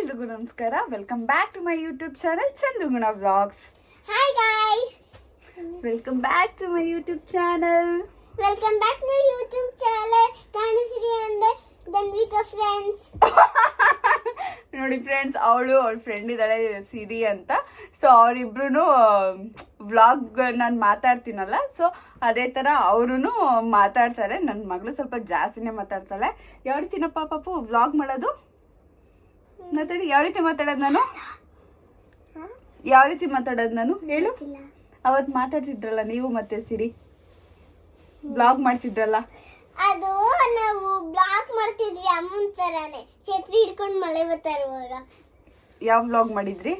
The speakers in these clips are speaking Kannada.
ಎಲ್ರಿಗೂ ನಮಸ್ಕಾರ. Welcome back to my YouTube channel Chandraguna vlogs hi guys welcome back to my YouTube channel welcome back to YouTube channel ಕಾಣಿಸಿರಿ ಅಂದ್ರೆ ಧನ್ವಿಕಾ ಫ್ರೆಂಡ್ಸ್ ನೋಡಿ ಫ್ರೆಂಡ್ಸ್ ಅವಳು ಅವಳ ಫ್ರೆಂಡ್ ಇದ್ದಾಳೆ ಸಿರಿ ಅಂತ. ಸೊ ಅವರಿಬ್ರು ವ್ಲಾಗ್ ನಾನು ಮಾತಾಡ್ತೀನಲ್ಲ ಸೊ ಅದೇ ಥರ ಅವರು ಮಾತಾಡ್ತಾರೆ. ನನ್ನ ಮಗಳು ಸ್ವಲ್ಪ ಜಾಸ್ತಿನೇ ಮಾತಾಡ್ತಾಳೆ. ಯಾವ ರೀತಿನಪ್ಪ ಪಾಪು ವ್ಲಾಗ್ ಮಾಡೋದು? ಮಾತಾಡಿ ಯಾವ ರೀತಿ ಮಾತಾಡೋದು ನಾನು? ಯಾವ ರೀತಿ ಮಾತಾಡೋದು ನಾನು? ಹೇಳು. ಅವತ್ತು ಮಾತಾಡ್ತಿದ್ರಲ್ಲ ನೀವು ಮತ್ತೆ ಸಿರಿ. ಬ್ಲಾಗ್ ಮಾಡ್ತಿದ್ರಲ್ಲ. ಅದು ನಾವು ಬ್ಲಾಗ್ ಮಾಡ್ತಿದ್ವಿ ಅಮ್ಮನ ತರಾನೇ. ಛತ್ರಿ ಹಿಡ್ಕೊಂಡು ಮಳೆ ಬರ್ತಾ ಇರುವಾಗ. ಯಾವ ಬ್ಲಾಗ್ ಮಾಡಿದ್ರಿ?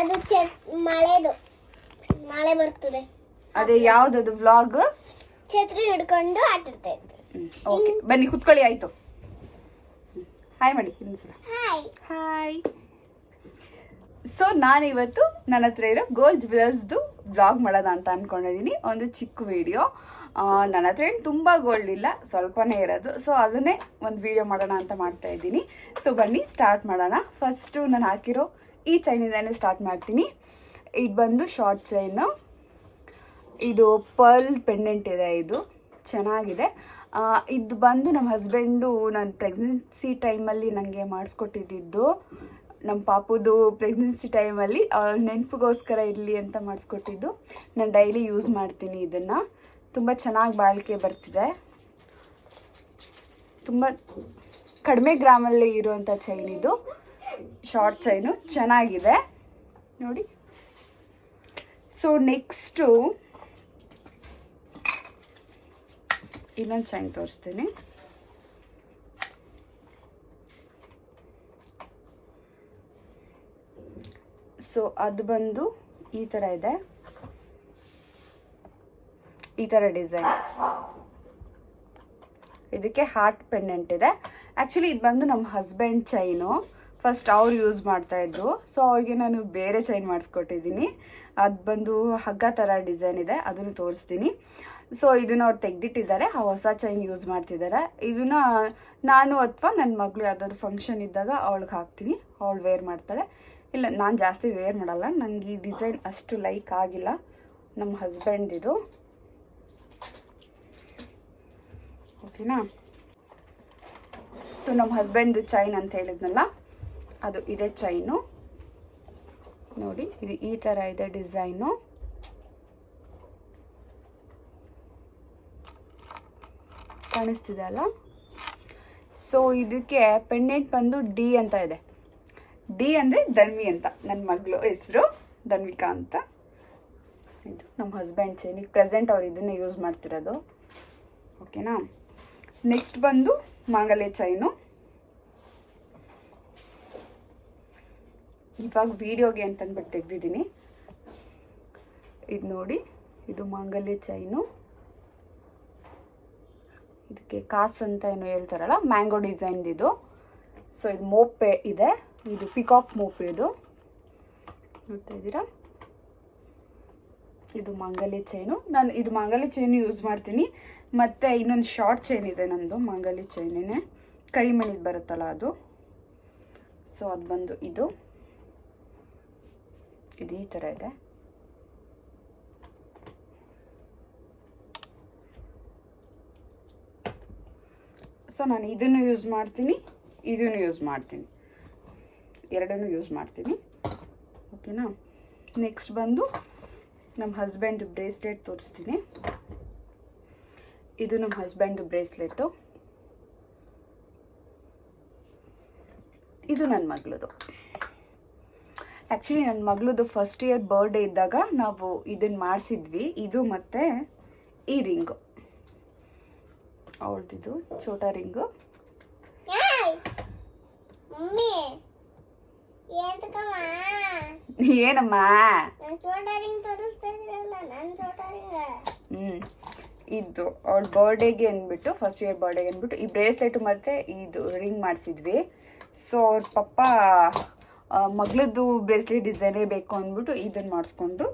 ಅದು ಛತ್ ಮಳೆದು. ಮಳೆ ಬರ್ತದೆ. ಅದೇ ಯಾವ್ದದು ಬ್ಲಾಗ್ ಛತ್ರಿ ಹಿಡ್ಕೊಂಡು ಆಟಾಡ್ತಾ ಇದ್ವಿ. ಓಕೆ ಬನ್ನಿ ಕುತ್ಕೊಳ್ಳಿ ಆಯ್ತು. ಹಾಯ್ ಮಾಡಿ ಇನ್ನೊಂದ್ಸಲ ಹಾಯ್ ಹಾಯ್ ಸೊ ನಾನಿವತ್ತು ನನ್ನ ಹತ್ರ ಇರೋ ಗೋಲ್ಡ್ ಜ್ಯುವೆಲರ್ಸ್ದು ಬ್ಲಾಗ್ ಮಾಡೋಣ ಅಂತ ಅಂದ್ಕೊಂಡಿದ್ದೀನಿ ಒಂದು ಚಿಕ್ಕ ವಿಡಿಯೋ ನನ್ನ ಹತ್ರ ಏನು ತುಂಬ ಗೋಲ್ಡ್ ಇಲ್ಲ ಸ್ವಲ್ಪನೇ ಇರೋದು. ಸೊ ಅದನ್ನೇ ಒಂದು ವಿಡಿಯೋ ಮಾಡೋಣ ಅಂತ ಮಾಡ್ತಾ ಇದ್ದೀನಿ. ಸೊ ಬನ್ನಿ ಸ್ಟಾರ್ಟ್ ಮಾಡೋಣ. ಫಸ್ಟು ನಾನು ಹಾಕಿರೋ ಈ ಚೈನಿಂದನೇ ಸ್ಟಾರ್ಟ್ ಮಾಡ್ತೀನಿ. ಇದು ಬಂದು ಶಾರ್ಟ್ ಚೈನು ಇದು ಪರ್ಲ್ ಪೆಂಡೆಂಟ್ ಇದೆ ಇದು. ಚೆನ್ನಾಗಿದೆ. ಇದು ಬಂದು ನಮ್ಮ ಹಸ್ಬೆಂಡು ನನ್ನ ಪ್ರೆಗ್ನೆನ್ಸಿ ಟೈಮಲ್ಲಿ ನನಗೆ ಮಾಡಿಸ್ಕೊಟ್ಟಿದ್ದು. ನಮ್ಮ ಪಾಪುದು ಪ್ರೆಗ್ನೆನ್ಸಿ ಟೈಮಲ್ಲಿ ನೆನಪಿಗೋಸ್ಕರ ಇರಲಿ ಅಂತ ಮಾಡಿಸ್ಕೊಟ್ಟಿದ್ದು. ನಾನು ಡೈಲಿ ಯೂಸ್ ಮಾಡ್ತೀನಿ ಇದನ್ನು. ತುಂಬ ಚೆನ್ನಾಗಿ ಬಾಳಿಕೆ ಬರ್ತಿದೆ. ತುಂಬ ಕಡಿಮೆ ಗ್ರಾಮಲ್ಲಿ ಇರುವಂಥ ಚೈನ್ ಇದು. ಶಾರ್ಟ್ ಚೈನು ಚೆನ್ನಾಗಿದೆ. ನೋಡಿ. ಸೊ ನೆಕ್ಸ್ಟು ಇನ್ನೊಂದು ಚೈನ್ ತೋರಿಸ್ತೀನಿ. ಸೊ ಅದು ಬಂದು ಈ ಥರ ಇದೆ. ಈ ಥರ ಡಿಸೈನ್. ಇದಕ್ಕೆ ಹಾರ್ಟ್ ಪೆಂಡೆಂಟ್ ಇದೆ. ಆ್ಯಕ್ಚುಲಿ ಇದು ಬಂದು ನಮ್ಮ ಹಸ್ಬೆಂಡ್ ಚೈನು. ಫಸ್ಟ್ ಅವ್ರು ಯೂಸ್ ಮಾಡ್ತಾ ಇದ್ರು. ಸೊ ಅವ್ರಿಗೆ ನಾನು ಬೇರೆ ಚೈನ್ ಮಾಡಿಸ್ಕೊಟ್ಟಿದ್ದೀನಿ. ಅದು ಬಂದು ಹಗ್ಗ ಥರ ಡಿಸೈನ್ ಇದೆ. ಅದನ್ನು ತೋರಿಸ್ತೀನಿ. ಸೊ ಇದನ್ನ ಅವ್ರು ತೆಗ್ದಿಟ್ಟಿದ್ದಾರೆ. ಆ ಹೊಸ ಚೈನ್ ಯೂಸ್ ಮಾಡ್ತಿದ್ದಾರೆ. ಇದನ್ನ ನಾನು ಅಥವಾ ನನ್ನ ಮಗಳು ಯಾವ್ದಾದ್ರು ಫಂಕ್ಷನ್ ಇದ್ದಾಗ ಅವಳಿಗೆ ಹಾಕ್ತೀನಿ. ಅವಳು ವೇರ್ ಮಾಡ್ತಾಳೆ. ಇಲ್ಲ, ನಾನು ಜಾಸ್ತಿ ವೇರ್ ಮಾಡಲ್ಲ. ನನಗೆ ಈ ಡಿಸೈನ್ ಅಷ್ಟು ಲೈಕ್ ಆಗಿಲ್ಲ. ನಮ್ಮ ಹಸ್ಬೆಂಡಿದು ಓಕೆನಾ ಸೊ ನಮ್ಮ ಹಸ್ಬೆಂಡ್ದು ಚೈನ್ ಅಂತ ಹೇಳಿದ್ನಲ್ಲ, ಅದು ಇದೆ ಚೈನು ನೋಡಿ, ಇದು ಈ ಥರ ಇದೆ ಡಿಸೈನು ಕಾಣಿಸ್ತಿದೆ ಅಲ್ಲ? ಸೊ ಇದಕ್ಕೆ ಪೆಂಡೆಂಟ್ ಬಂದು ಡಿ ಅಂತ ಇದೆ. ಡಿ ಅಂದರೆ ಧನ್ವಿ ಅಂತ. ನನ್ನ ಮಗಳು ಹೆಸರು ಧನ್ವಿಕಾ ಅಂತ. ಇದು ನಮ್ಮ ಹಸ್ಬೆಂಡ್ ಚೈನ್ ಈಗ ಪ್ರೆಸೆಂಟ್ ಅವ್ರು ಇದನ್ನೇ ಯೂಸ್ ಮಾಡ್ತಿರೋದು. ಓಕೆನಾ ನೆಕ್ಸ್ಟ್ ಬಂದು ಮಾಂಗಲ್ಯ ಚೈನು ಇವಾಗ ವಿಡಿಯೋಗೆ ಅಂತಂದ್ಬಿಟ್ಟು ತೆಗ್ದಿದ್ದೀನಿ. ಇದು ನೋಡಿ, ಇದು ಮಾಂಗಲ್ಯ ಚೈನು ಇದಕ್ಕೆ ಕಾಸ್ ಅಂತ ಏನು ಹೇಳ್ತಾರಲ್ಲ, ಮ್ಯಾಂಗೋ ಡಿಸೈನ್ದು ಇದು. ಸೊ ಇದು ಮೋಪೆ ಇದೆ. ಇದು ಪಿಕಾಕ್ ಮೋಪೆ ಇದು. ನೋಡ್ತಾ ಇದ್ದೀರಾ? ಇದು ಮಂಗಲಿ ಚೈನು ನಾನು ಇದು ಮಂಗಲಿ ಚೈನು ಯೂಸ್ ಮಾಡ್ತೀನಿ. ಮತ್ತು ಇನ್ನೊಂದು ಶಾರ್ಟ್ ಚೈನ್ ಇದೆ ನಂದು ಮಂಗಲಿ ಚೈನೇ ಕರಿಮಣಿದು ಬರುತ್ತಲ್ಲ ಅದು. ಸೊ ಅದು ಬಂದು ಇದು. ಇದು ಈ ಥರ ಇದೆ. ಸೊ ನಾನು ಇದನ್ನು ಯೂಸ್ ಮಾಡ್ತೀನಿ, ಇದನ್ನು ಯೂಸ್ ಮಾಡ್ತೀನಿ. ಎರಡನ್ನು ಯೂಸ್ ಮಾಡ್ತೀನಿ. ಓಕೆನಾ ನೆಕ್ಸ್ಟ್ ಬಂದು ನಮ್ಮ ಹಸ್ಬೆಂಡ್ ಬ್ರೇಸ್ಲೆಟ್ ತೋರಿಸ್ತೀನಿ. ಇದು ನಮ್ಮ ಹಸ್ಬೆಂಡ್ ಬ್ರೇಸ್ಲೆಟ್ಟು ಇದು ನನ್ನ ಮಗಳದು. ಆ್ಯಕ್ಚುಲಿ ನನ್ನ ಮಗಳದು ಫಸ್ಟ್ ಇಯರ್ ಬರ್ಡೇ ಇದ್ದಾಗ ನಾವು ಇದನ್ನು ಮಾಡಿಸಿದ್ವಿ. ಇದು ಮತ್ತು ಈ ರಿಂಗು ಅವಳದಿದು ಛೋಟಾ ರಿಂಗು. ಏನಮ್ಮ? ಹ್ಞೂ ಇದು ಅವಳ ಬರ್ಡೇಗೆ ಅಂದ್ಬಿಟ್ಟು ಫಸ್ಟ್ ಇಯರ್ ಬರ್ಡೇಗೆ ಅಂದ್ಬಿಟ್ಟು ಈ ಬ್ರೇಸ್ಲೆಟ್ ಮತ್ತೆ ಇದು ರಿಂಗ್ ಮಾಡಿಸಿದ್ವಿ. ಸೊ ಅವ್ರ ಪಪ್ಪ ಮಗಳದ್ದು ಬ್ರೇಸ್ಲೆಟ್ ಡಿಸೈನೇ ಬೇಕು ಅಂದ್ಬಿಟ್ಟು ಇದನ್ನು ಮಾಡಿಸ್ಕೊಂಡ್ರು.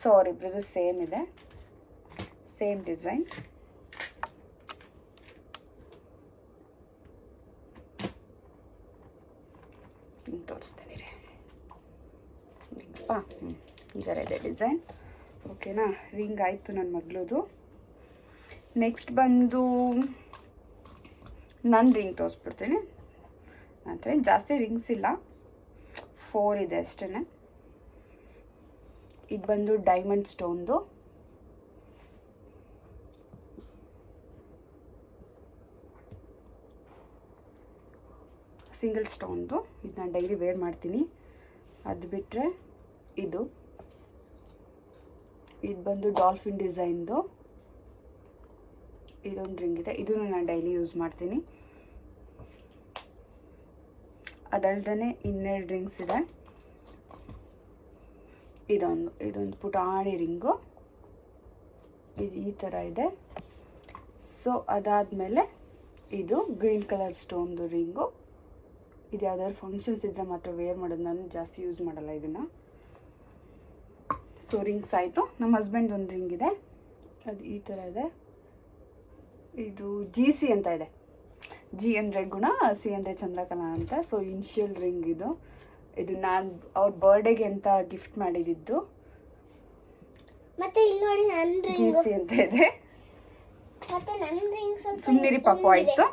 ಸೊ ಅವ್ರಿಬ್ರದ್ದು ಸೇಮ್ ಇದೆ. ಸೇಮ್ ಡಿಸೈನ್ ಹಿಂಗೆ ತೋರಿಸ್ತೇನೆ ರೀ ಹಿಂಗಪ್ಪ ಹ್ಞೂ ಥರ ಇದೆ ಡಿಸೈನ್. ಓಕೆನಾ? ರಿಂಗ್ ಆಯಿತು ನನ್ನ ಮಗಳದು. ನೆಕ್ಸ್ಟ್ ಬಂದು ನನ್ನ ರಿಂಗ್ ತೋರಿಸ್ಬಿಡ್ತೀನಿ. ಅಂದರೆ ಜಾಸ್ತಿ ರಿಂಗ್ಸ್ ಇಲ್ಲ. ಫೋರ್ ಇದೆ ಅಷ್ಟೇ ಇದು ಬಂದು ಡೈಮಂಡ್ ಸ್ಟೋನ್ದು ಸಿಂಗಲ್ ಸ್ಟೋನ್ದು. ಇದು ನಾನು ಡೈಲಿ ವೇರ್ ಮಾಡ್ತೀನಿ. ಅದು ಬಿಟ್ಟರೆ ಇದು. ಇದು ಬಂದು ಡಾಲ್ಫಿನ್ ಡಿಸೈನ್ದು. ಇದೊಂದು ರಿಂಗ್ ಇದೆ. ಇದನ್ನು ನಾನು ಡೈಲಿ ಯೂಸ್ ಮಾಡ್ತೀನಿ. ಅದಲ್ದೇ ಇನ್ನೆರಡು ರಿಂಗ್ಸ್ ಇದೆ. ಇದೊಂದು ಇದೊಂದು ಪುಟಾಣಿ ರಿಂಗು. ಇದು ಈ ಥರ ಇದೆ. ಸೊ ಅದಾದಮೇಲೆ ಇದು ಗ್ರೀನ್ ಕಲರ್ ಸ್ಟೋನ್ದು ರಿಂಗು. ಇದು ಯಾವ್ದಾದ್ರು ಫಂಕ್ಷನ್ಸ್ ಇದ್ದರೆ ಮಾತ್ರ ವೇರ್ ಮಾಡೋದು ನಾನು ಜಾಸ್ತಿ ಯೂಸ್ ಮಾಡಲ್ಲ ಇದನ್ನು. ಸೊ ರಿಂಗ್ಸ್ ಆಯಿತು. ನಮ್ಮ ಹಸ್ಬೆಂಡ್ ಒಂದು ರಿಂಗ್ ಇದೆ. ಅದು ಈ ಥರ ಇದೆ. ಇದು ಜಿ ಸಿ ಅಂತ ಇದೆ. ಜಿ ಅಂದರೆ ಗುಣ ಸಿ ಅಂದರೆ ಚಂದ್ರಕಲಾ ಅಂತ. ಸೊ ಇನ್ಷಿಯಲ್ ರಿಂಗ್ ಇದು. ಇದು ನಾನು ಅವ್ರ ಬರ್ಡೇಗೆ ಅಂತ ಗಿಫ್ಟ್ ಮಾಡಿದ್ದು? ಜಿ ಸಿ ಅಂತ ಇದೆ. ಸುಮ್ನಿರಿ ಪಾಪು, ಆಯಿತು.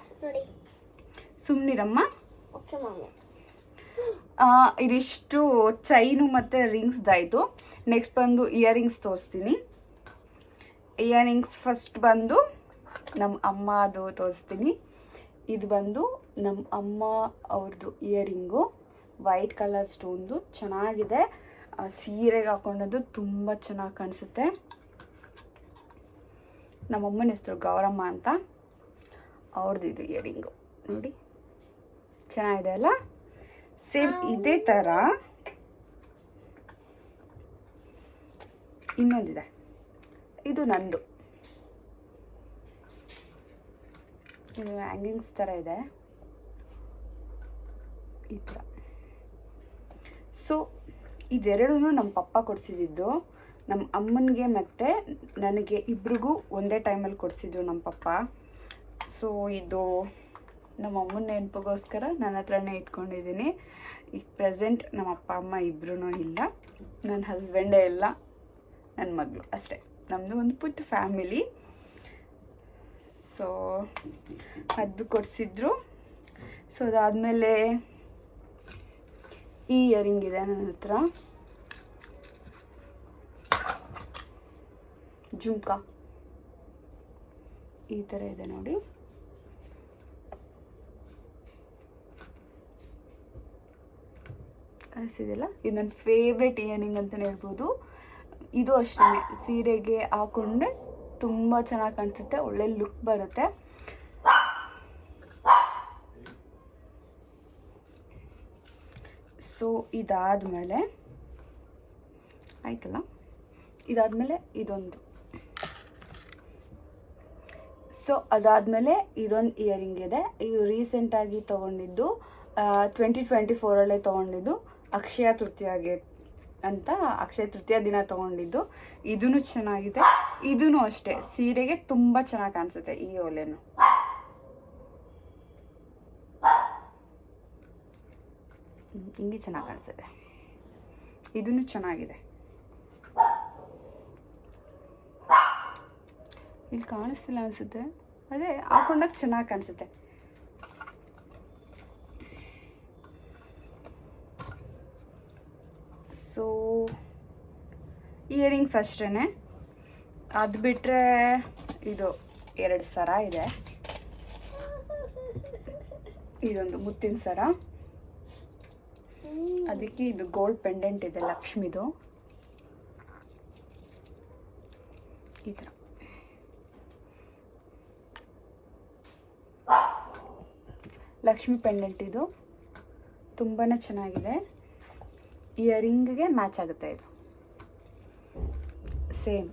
ಮಮ್ಮಿ ಇದಿಷ್ಟು ಚೈನು ಮತ್ತು ರಿಂಗ್ಸ್ದಾಯಿತು ನೆಕ್ಸ್ಟ್ ಬಂದು ಇಯರಿಂಗ್ಸ್ ತೋರಿಸ್ತೀನಿ. ಇಯರಿಂಗ್ಸ್ ಫಸ್ಟ್ ಬಂದು ನಮ್ಮ ಅಮ್ಮ ಅದು ತೋರಿಸ್ತೀನಿ. ಇದು ಬಂದು ನಮ್ಮ ಅಮ್ಮ ಅವ್ರದ್ದು ಇಯರಿಂಗು ವೈಟ್ ಕಲರ್ ಸ್ಟೋನ್ದು ಚೆನ್ನಾಗಿದೆ. ಸೀರೆಗೆ ಹಾಕೊಂಡದ್ದು ತುಂಬ ಚೆನ್ನಾಗಿ ಕಾಣಿಸುತ್ತೆ. ನಮ್ಮಮ್ಮನ ಹೆಸರು ಗೌರಮ್ಮ ಅಂತ. ಅವ್ರದ್ದು ಇದು ಇಯರಿಂಗು ನೋಡಿ. ಚೆನ್ನಾಗಿದೆ ಅಲ್ಲ? ಸೇಮ್ ಇದೇ ಥರ ಇನ್ನೊಂದಿದೆ. ಇದು ನಂದು. ಇದು ಹ್ಯಾಂಗಿಂಗ್ಸ್ ಥರ ಇದೆ. ಈ ಥರ ಸೊ ಇದೆರಡೂ ನಮ್ಮ ಪಪ್ಪ ಕೊಡಿಸಿದ್ದು. ನಮ್ಮ ಅಮ್ಮನಿಗೆ ಮತ್ತು ನನಗೆ ಇಬ್ರಿಗೂ ಒಂದೇ ಟೈಮಲ್ಲಿ ಕೊಡಿಸಿದ್ದು ನಮ್ಮ ಪಪ್ಪ. ಸೊ ಇದು ನಮ್ಮ ಅಮ್ಮನ ನೆನಪಿಗೋಸ್ಕರ ನನ್ನ ಹತ್ರನೇ ಇಟ್ಕೊಂಡಿದ್ದೀನಿ. ಈಗ ಪ್ರೆಸೆಂಟ್ ನಮ್ಮ ಅಪ್ಪ, ಅಮ್ಮ ಇಬ್ಬರೂ ಇಲ್ಲ. ನನ್ನ ಹಸ್ಬೆಂಡೇ ಇಲ್ಲ, ನನ್ನ ಮಗಳು ಅಷ್ಟೇ. ನಮ್ಮದು ಒಂದು ಪುಟ್ಟ ಫ್ಯಾಮಿಲಿ ಸೊ ಅದು ಕೊಡಿಸಿದ್ರು. ಸೊ ಅದಾದಮೇಲೆ ಈ ಇಯರಿಂಗ್ ಇದೆ ನನ್ನ ಹತ್ರ. ಜುಮ್ಕಾ. ಈ ಥರ ಇದೆ ನೋಡಿ. ಕಾಣಿಸ್ತಿದೆಯಲ್ಲ? ಇದು ನನ್ನ ಫೇವ್ರೆಟ್ ಇಯರಿಂಗ್ ಅಂತಲೇ ಹೇಳ್ಬೋದು. ಇದು ಅಷ್ಟೇ, ಸೀರೆಗೆ ಹಾಕೊಂಡ್ರೆ ತುಂಬ ಚೆನ್ನಾಗಿ ಕಾಣಿಸುತ್ತೆ, ಒಳ್ಳೆ ಲುಕ್ ಬರುತ್ತೆ. ಸೊ ಇದಾದಮೇಲೆ, ಆಯ್ತಲ್ಲ? ಇದಾದಮೇಲೆ ಇದೊಂದು. ಸೊ ಅದಾದಮೇಲೆ ಇದೊಂದು ಇಯರಿಂಗ್ ಇದೆ. ಇದು ರೀಸೆಂಟಾಗಿ ತೊಗೊಂಡಿದ್ದು ಟ್ವೆಂಟಿ ಟ್ವೆಂಟಿ ಫೋರಲ್ಲೇ ತೊಗೊಂಡಿದ್ದು. ಅಕ್ಷಯ ತೃತೀಯಗೆ ಅಂತ ಅಕ್ಷಯ ತೃತೀಯ ದಿನ ತಗೊಂಡಿದ್ದು. ಇದೂ ಚೆನ್ನಾಗಿದೆ. ಇದೂ ಅಷ್ಟೇ. ಸೀರೆಗೆ ತುಂಬ ಚೆನ್ನಾಗಿ ಕಾಣಿಸುತ್ತೆ ಈ ಓಲೆನು. ಹಿಂಗೆ ಚೆನ್ನಾಗಿ ಕಾಣಿಸುತ್ತೆ. ಇದೂ ಚೆನ್ನಾಗಿದೆ. ಇಲ್ಲಿ ಕಾಣಿಸ್ತಿಲ್ಲ ಅನಿಸುತ್ತೆ. ಅದೇ, ಹಾಕೊಂಡಾಗ ಚೆನ್ನಾಗಿ ಕಾಣಿಸುತ್ತೆ. ಸೊ ಇಯರಿಂಗ್ಸ್ ಅಷ್ಟೇ ಅದು ಬಿಟ್ಟರೆ ಇದು ಎರಡು ಸರ ಇದೆ. ಇದೊಂದು ಮುತ್ತಿನ ಸರ. ಅದಕ್ಕೆ ಇದು ಗೋಲ್ಡ್ ಪೆಂಡೆಂಟ್ ಇದೆ, ಲಕ್ಷ್ಮಿದು. ಈ ಥರ ಲಕ್ಷ್ಮಿ ಪೆಂಡೆಂಟ್ ಇದು. ತುಂಬಾ ಚೆನ್ನಾಗಿದೆ. ಇಯರಿಂಗ್ಗೆ ಮ್ಯಾಚ್ ಆಗುತ್ತೆ ಇದು. ಸೇಮ್.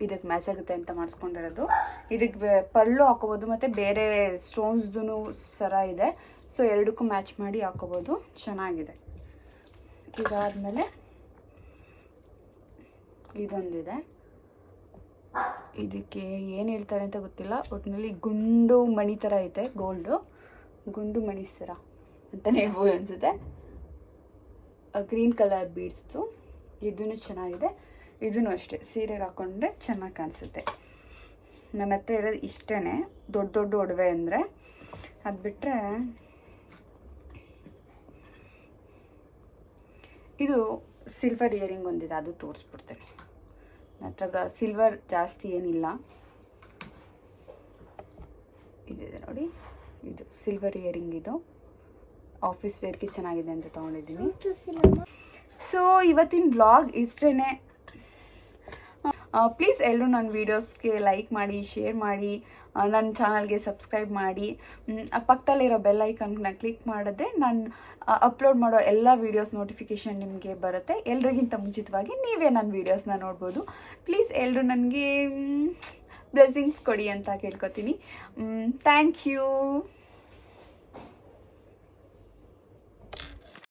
ಇದಕ್ಕೆ ಮ್ಯಾಚ್ ಆಗುತ್ತೆ ಅಂತ ಮಾಡಿಸ್ಕೊಂಡಿರೋದು. ಇದಕ್ಕೆ ಪಳ್ಳು ಹಾಕೋಬೋದು ಮತ್ತು ಬೇರೆ ಸ್ಟೋನ್ಸ್ದು ಸರ ಇದೆ. ಸೊ, ಎರಡಕ್ಕೂ ಮ್ಯಾಚ್ ಮಾಡಿ ಹಾಕೋಬೋದು ಚೆನ್ನಾಗಿದೆ. ಇದಾದಮೇಲೆ ಇದೊಂದಿದೆ. ಇದಕ್ಕೆ ಏನು ಹೇಳ್ತಾರೆ ಅಂತ ಗೊತ್ತಿಲ್ಲ. ಒಟ್ಟಿನಲ್ಲಿ ಗುಂಡು ಮಣಿ ಥರ ಐತೆ, ಗೋಲ್ಡು. ಗುಂಡು ಮಣಿ ಸರ ಅಂತಲೇ ಹೇಳ್ಬೋದು ಅನಿಸುತ್ತೆ. ಗ್ರೀನ್ ಕಲರ್ ಬೀಡ್ಸ್ದು. ಇದೂ ಚೆನ್ನಾಗಿದೆ. ಇದನ್ನು ಅಷ್ಟೇ. ಸೀರೆಗೆ ಹಾಕ್ಕೊಂಡ್ರೆ ಚೆನ್ನಾಗಿ ಕಾಣಿಸುತ್ತೆ. ನನ್ನ ಹತ್ರ ಇರೋದು ಇಷ್ಟೇ ದೊಡ್ಡ ದೊಡ್ಡ ಒಡವೆ ಅಂದರೆ. ಅದು ಬಿಟ್ಟರೆ ಇದು ಸಿಲ್ವರ್ ಇಯರಿಂಗ್ ಒಂದಿದೆ. ಅದು ತೋರಿಸ್ಬಿಡ್ತೇನೆ. ನನ್ನ ಹತ್ರ ಸಿಲ್ವರ್ ಜಾಸ್ತಿ ಏನಿಲ್ಲ. ಇದಿದೆ ನೋಡಿ. ಇದು ಸಿಲ್ವರ್ ಇಯರಿಂಗ್ ಇದು. ಆಫೀಸ್ ವೇರ್ಗೆ ಚೆನ್ನಾಗಿದೆ ಅಂತ ತೊಗೊಂಡಿದ್ದೀನಿ. ಸೊ ಇವತ್ತಿನ ಬ್ಲಾಗ್ ಇಷ್ಟೇ ಪ್ಲೀಸ್ ಎಲ್ಲರೂ ನನ್ನ ವೀಡಿಯೋಸ್ಗೆ ಲೈಕ್ ಮಾಡಿ ಶೇರ್ ಮಾಡಿ ನನ್ನ ಚಾನಲ್ಗೆ ಸಬ್ಸ್ಕ್ರೈಬ್ ಮಾಡಿ. ಪಕ್ಕದಲ್ಲಿರೋ ಬೆಲ್ ಐಕನ್ನ ಕ್ಲಿಕ್ ಮಾಡಿದ್ರೆ ನಾನು ಅಪ್ಲೋಡ್ ಮಾಡೋ ಎಲ್ಲ ವೀಡಿಯೋಸ್ ನೋಟಿಫಿಕೇಷನ್ ನಿಮಗೆ ಬರುತ್ತೆ. ಎಲ್ರಿಗಿಂತ ಮುಂಚಿತವಾಗಿ ನೀವೇ ನನ್ನ ವೀಡಿಯೋಸ್ನ ನೋಡ್ಬೋದು. ಪ್ಲೀಸ್ ಎಲ್ಲರೂ ನನಗೆ ಬ್ಲೆಸ್ಸಿಂಗ್ಸ್ ಕೊಡಿ ಅಂತ ಕೇಳ್ಕೊತೀನಿ. Thank you